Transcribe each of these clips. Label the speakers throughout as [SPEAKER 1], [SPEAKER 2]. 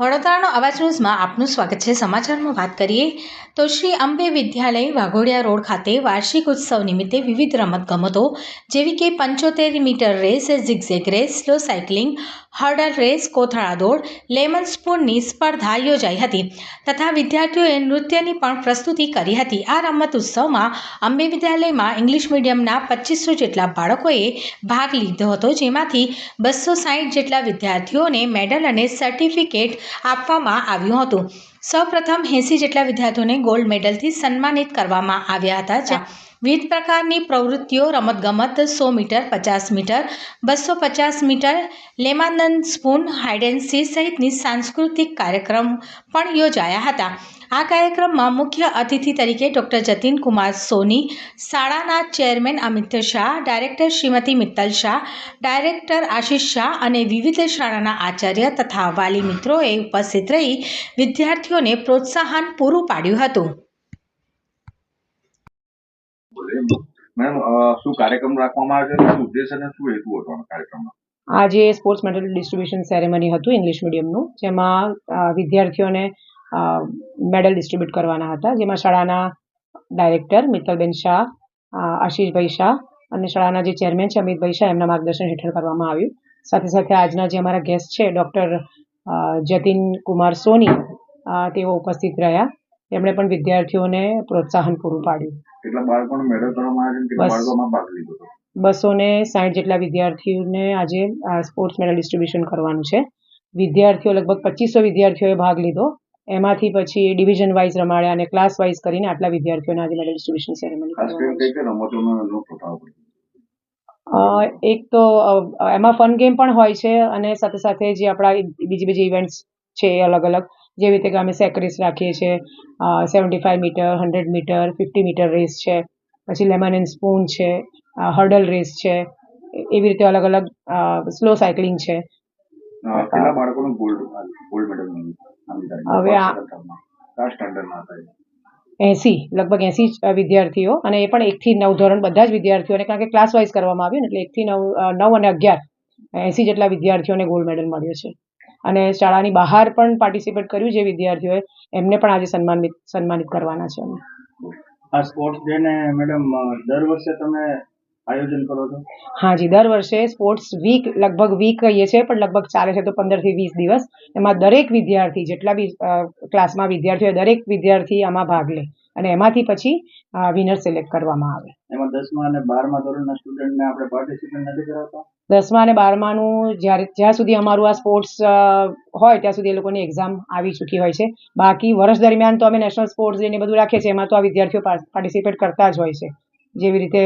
[SPEAKER 1] વડોદરાનો અવાજ ન્યૂઝમાં આપનું સ્વાગત છે. સમાચારમાં વાત કરીએ તો શ્રી અંબે વિદ્યાલય વાઘોડિયા રોડ ખાતે વાર્ષિક ઉત્સવ નિમિત્તે વિવિધ રમતગમતો જેવી કે પંચોતેર meter race zigzag race slow cycling hurdle race, કોથળા દોડ લેમન સ્પૂનની સ્પર્ધા યોજાઈ હતી તથા વિદ્યાર્થીઓએ નૃત્યની પણ પ્રસ્તુતિ કરી હતી. આ રમત ઉત્સવમાં અંબે વિદ્યાલયમાં ઇંગ્લિશ મીડિયમના પચીસો જેટલા બાળકોએ ભાગ લીધો હતો, જેમાંથી બસો સાહીઠ જેટલા વિદ્યાર્થીઓને મેડલ અને સર્ટિફિકેટ આપવામાં આવ્યું હતું. સૌપ્રથમ એંસી જેટલા વિદ્યાર્થીઓને ગોલ્ડ મેડલથી સન્માનિત કરવામાં આવ્યા હતા વિવિધ પ્રકારની પ્રવૃત્તિઓ, રમતગમત, સો મીટર, પચાસ મીટર, બસો પચાસ meter, lemon and spoon hide C સહિતની સાંસ્કૃતિક કાર્યક્રમ પણ યોજાયા હતા. આ કાર્યક્રમમાં મુખ્ય અતિથિ તરીકે ડૉક્ટર જતીન કુમાર સોની શાળાના chairman Amit Shah director Shrimati Mittal Shah director Ashish Shah અને વિવિધ શાળાના આચાર્ય તથા વાલી મિત્રોએ ઉપસ્થિત રહી વિદ્યાર્થીઓને પ્રોત્સાહન પૂરું પાડ્યું હતું.
[SPEAKER 2] મેમ શું કાર્યક્રમ રાખવામાં આવે છે? શું ઉદ્દેશ અને શું હેતુ હતો આ કાર્યક્રમનો?
[SPEAKER 3] આજે સ્પોર્ટ્સ મેડલ ડિસ્ટ્રીબ્યુશન સેરેમની હતું ઇંગ્લિશ મીડિયમનું જેમાં વિદ્યાર્થીઓને મેડલ ડિસ્ટ્રીબ્યુટ કરવાના હતા જેમાં શાળાના ડાયરેક્ટર મિત્તલબેન શાહ આશીષભાઈ શાહ અને શાળાના જે ચેરમેન છે અમિતભાઈ શાહ એમના માર્ગદર્શન હેઠળ કરવામાં આવ્યું. સાથે સાથે આજના જે અમારા ગેસ્ટ છે ડૉક્ટર જતીન કુમાર સોની તેઓ ઉપસ્થિત રહ્યા. એમણે પણ વિદ્યાર્થીઓને પ્રોત્સાહન પૂરું પાડ્યું. બસો. ને સાઠ જેટલા વિદ્યાર્થીઓને આજે સ્પોર્ટ્સ મેડલ ડિસ્ટ્રીબ્યુશન કરવાનું છે. વિદ્યાર્થીઓ લગભગ પચીસો વિદ્યાર્થીઓએ ભાગ લીધો. એમાંથી પછી ડિવિઝન વાઇઝ રમાડ્યા અને ક્લાસ વાઇઝ કરીને આટલા વિદ્યાર્થીઓને આજે મેડલ ડિસ્ટ્રીબ્યુશન સેરેમની એક તો એમાં ફન ગેમ પણ હોય છે અને સાથે સાથે જે આપણા બીજી બીજી ઇવેન્ટ્સ છે અલગ અલગ. જેવી રીતે કે અમે સેક રેસ રાખીએ છીએ seventy five metre hundred metre fifty metre race છે પછી લેમન એન્ડ સ્પૂન છે હર્ડલ રેસ છે એવી રીતે અલગ અલગ સ્લો સાયકલિંગ છે.
[SPEAKER 2] બાળકોનું ગોલ્ડ ગોલ્ડ મેડલ
[SPEAKER 3] હવે આ- એસી લગભગ એસી વિદ્યાર્થીઓ. અને એ પણ એકથી નવ ધોરણ બધા જ વિદ્યાર્થીઓને કારણ કે ક્લાસ વાઇઝ કરવામાં આવ્યું એટલે એકથી નવ નવ અને અગિયાર. એસી જેટલા વિદ્યાર્થીઓને ગોલ્ડ મેડલ મળ્યો છે. અને શાળાની બહાર પણ પાર્ટિસિપેટ કર્યું જે વિદ્યાર્થીઓએ. એમને પણ આજે સન્માનિત સન્માનિત કરવાના છે
[SPEAKER 4] આ સ્પોર્ટ્સ ડે ને મેડમ દર વર્ષે તમે આયોજન કરો છો?
[SPEAKER 3] હાજી દર વર્ષે સ્પોર્ટ્સ વીક લગભગ વીક કહીએ છીએ પણ લગભગ ચાલે છે તો પંદરથી વીસ દિવસ. એમાં દરેક વિદ્યાર્થી જેટલા બી ક્લાસમાં વિદ્યાર્થીઓ દરેક વિદ્યાર્થી આમાં ભાગ લે અને એમાંથી પછી વિનર સિલેક્ટ કરવામાં આવે.
[SPEAKER 4] એમાં દસમા અને બારમા ધોરણના સ્ટુડન્ટને આપણે પાર્ટિસિપેટ નથી કરાવતા?
[SPEAKER 3] દસમા અને બારમાનું જ્યારે જ્યાં સુધી અમારું આ સ્પોર્ટ્સ હોય ત્યાં સુધી એ લોકોની એક્ઝામ આવી ચૂકી હોય છે. બાકી વર્ષ દરમિયાન તો અમે નેશનલ સ્પોર્ટ્સ ડે ને બધું રાખીએ છીએ એમાં તો આ વિદ્યાર્થીઓ પાર્ટિસિપેટ કરતા જ હોય છે. જેવી રીતે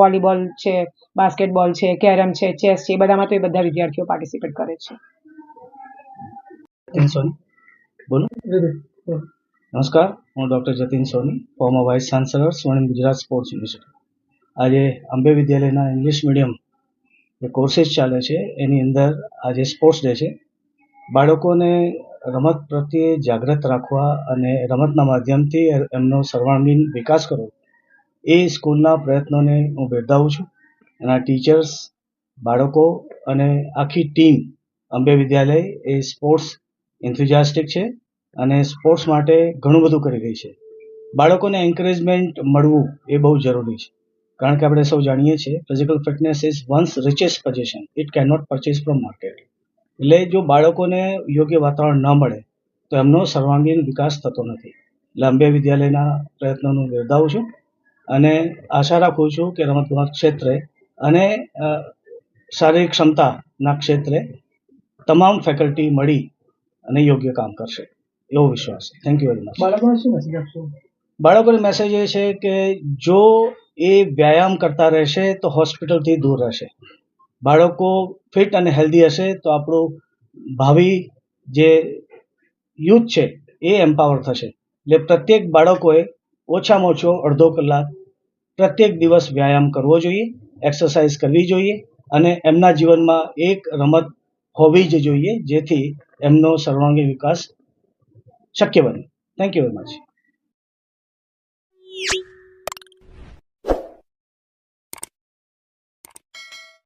[SPEAKER 3] વોલીબોલ છે, બાસ્કેટબોલ છે, કેરમ છે, ચેસ છે, એ બધામાં તો એ બધા વિદ્યાર્થીઓ પાર્ટિસિપેટ કરે છે.
[SPEAKER 5] જતીન સોની, બોલો. નમસ્કાર, હું doctor Jatin Soni former vice chancellor Swarnim Gujarat sports university આજે અંબે વિદ્યાલયના ઇંગ્લિશ મીડિયમ જે કોર્સીસ ચાલે છે, એની અંદર આજે સ્પોર્ટ્સ ડે છે. બાળકોને રમત પ્રત્યે જાગૃત રાખવા અને રમતના માધ્યમથી એમનો સર્વાંગીણ વિકાસ કરવો. એ સ્કૂલના પ્રયત્નોને હું બિરદાવું છું. એના ટીચર્સ, બાળકો અને આખી ટીમ અંબે વિદ્યાલય એ સ્પોર્ટ્સ એન્થુઝિયાસ્ટિક છે અને સ્પોર્ટ્સ માટે ઘણું બધું કરી રહી છે. બાળકોને એન્કરેજમેન્ટ મળવું એ બહુ જરૂરી છે. કારણ કે આપણે સૌ જાણીએ છીએ physical fitness is one's richest position it can not purchase from market એટલે જો બાળકોને યોગ્ય વાતાવરણ ન મળે, તો એમનો સર્વાંગીણ વિકાસ થતો નથી. એટલે અંબે વિદ્યાલયના પ્રયત્નોનું બિરદાવું છું. અને આશા રાખું છું કે રમતગમત ક્ષેત્રે અને શારીરિક ક્ષમતાના ક્ષેત્રે તમામ ફેકલ્ટી મળી અને યોગ્ય કામ કરશે. એવો વિશ્વાસ. છે થેન્ક યુ વેરી મચ
[SPEAKER 3] બાળકોને શું મેસેજ આપશો?
[SPEAKER 5] બાળકોને મેસેજ એ છે કે જો એ વ્યાયામ કરતા રહેશે તો હોસ્પિટલથી દૂર રહેશે. બાળકો ફિટ અને હેલ્ધી હશે તો આપણું ભાવિ જે યુથ છે એ એમ્પાવર થશે. એટલે પ્રત્યેક બાળકોએ ઓછામાં ઓછો અડધો કલાક પ્રત્યેક દિવસ વ્યાયામ કરવો જોઈએ, એક્સરસાઇઝ કરવી જોઈએ અને એમના જીવનમાં એક રમત હોવી જ જોઈએ જેથી એમનો સર્વાંગી વિકાસ શક્ય બને. Thank you very much